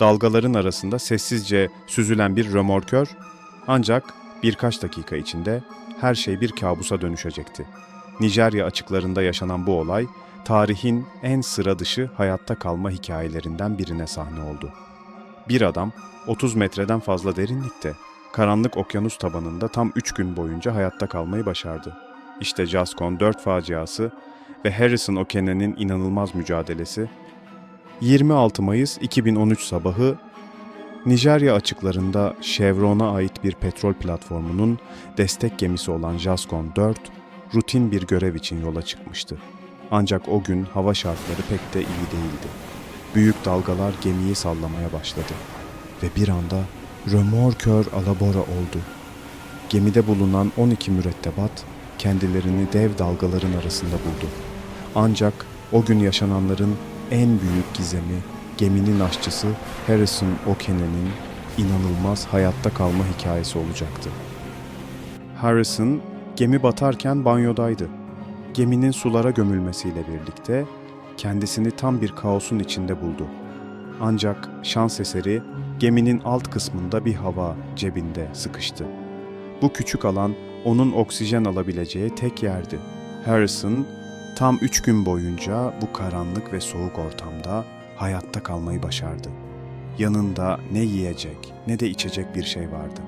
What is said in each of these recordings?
dalgaların arasında sessizce süzülen bir römorkör ancak birkaç dakika içinde her şey bir kabusa dönüşecekti. Nijerya açıklarında yaşanan bu olay, tarihin en sıra dışı hayatta kalma hikayelerinden birine sahne oldu. Bir adam 30 metreden fazla derinlikte, karanlık okyanus tabanında tam 3 gün boyunca hayatta kalmayı başardı. İşte Jaskon 4 faciası ve Harrison Okene'nin inanılmaz mücadelesi 26 Mayıs 2013 sabahı Nijerya açıklarında Chevron'a ait bir petrol platformunun destek gemisi olan Jaskon 4 rutin bir görev için yola çıkmıştı. Ancak o gün hava şartları pek de iyi değildi. Büyük dalgalar gemiyi sallamaya başladı ve bir anda römorkör alabora oldu. Gemide bulunan 12 mürettebat kendilerini dev dalgaların arasında buldu. Ancak o gün yaşananların en büyük gizemi geminin aşçısı Harrison Okene'nin inanılmaz hayatta kalma hikayesi olacaktı. Harrison gemi batarken banyodaydı. Geminin sulara gömülmesiyle birlikte kendisini tam bir kaosun içinde buldu. Ancak şans eseri geminin alt kısmında bir hava cebinde sıkıştı. Bu küçük alan onun oksijen alabileceği tek yerdi. Harrison tam üç gün boyunca bu karanlık ve soğuk ortamda hayatta kalmayı başardı. Yanında ne yiyecek ne de içecek bir şey vardı.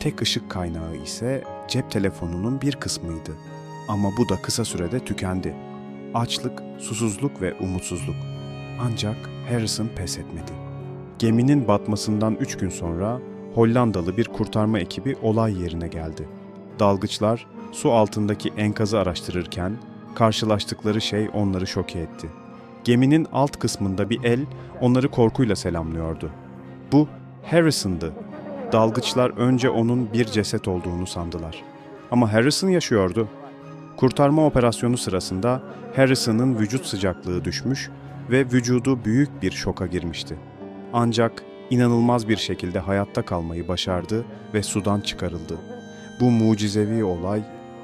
Tek ışık kaynağı ise cep telefonunun bir kısmıydı. Ama bu da kısa sürede tükendi. Açlık, susuzluk ve umutsuzluk. Ancak Harrison pes etmedi. Geminin batmasından üç gün sonra Hollandalı bir kurtarma ekibi olay yerine geldi. Dalgıçlar su altındaki enkazı araştırırken karşılaştıkları şey onları şoke etti. Geminin alt kısmında bir el onları korkuyla selamlıyordu. Bu Harrison'dı. Dalgıçlar önce onun bir ceset olduğunu sandılar. Ama Harrison yaşıyordu. Kurtarma operasyonu sırasında Harrison'ın vücut sıcaklığı düşmüş ve vücudu büyük bir şoka girmişti. Ancak inanılmaz bir şekilde hayatta kalmayı başardı ve sudan çıkarıldı. Bu mucizevi olay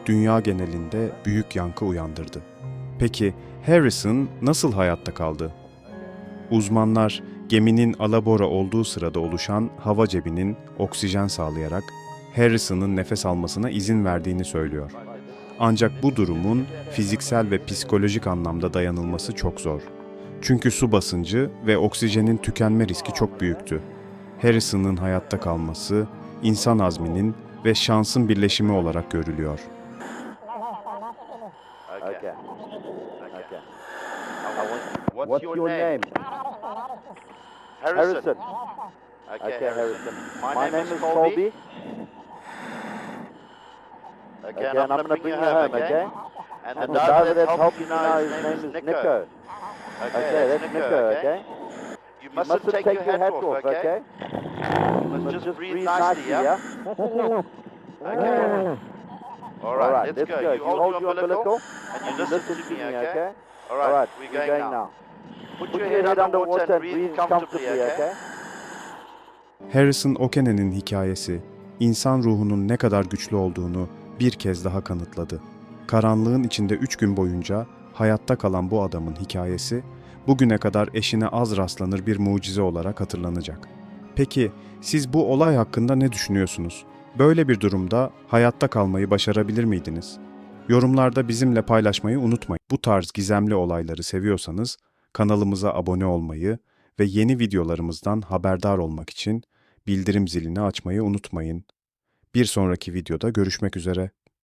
dünya genelinde büyük yankı uyandırdı. Peki Harrison nasıl hayatta kaldı? Uzmanlar geminin alabora olduğu sırada oluşan hava cebinin oksijen sağlayarak Harrison'ın nefes almasına izin verdiğini söylüyor. Ancak bu durumun fiziksel ve psikolojik anlamda dayanılması çok zor. Çünkü su basıncı ve oksijenin tükenme riski çok büyüktü. Harrison'ın hayatta kalması, insan azminin ve şansın birleşimi olarak görülüyor. What's, What's your name? Harrison. Harrison. Okay, Okay, Harrison. My, name, is Colby. Okay, Okay, and I'm going to bring you home, okay? And, And the driver driver that that helps helps you you now, now, his name is Nico. Nico. Okay, that's Nico, okay? You You mustn't, mustn't take, your hat, off, okay? You must just, breathe nicely, yeah? Okay. All right, let's, go. You, hold, your umbilical, and you listen, to me, okay? All right, All right, we're we're going, going now. now. Put, your head underwater and breathe comfortably, okay? Harrison Okene'nin hikayesi, insan ruhunun ne kadar güçlü olduğunu bir kez daha kanıtladı. Karanlığın içinde üç gün boyunca hayatta kalan bu adamın hikayesi, bugüne kadar eşine az rastlanır bir mucize olarak hatırlanacak. Peki siz bu olay hakkında ne düşünüyorsunuz? Böyle bir durumda hayatta kalmayı başarabilir miydiniz? Yorumlarda bizimle paylaşmayı unutmayın. Bu tarz gizemli olayları seviyorsanız kanalımıza abone olmayı ve yeni videolarımızdan haberdar olmak için bildirim zilini açmayı unutmayın. Bir sonraki videoda görüşmek üzere.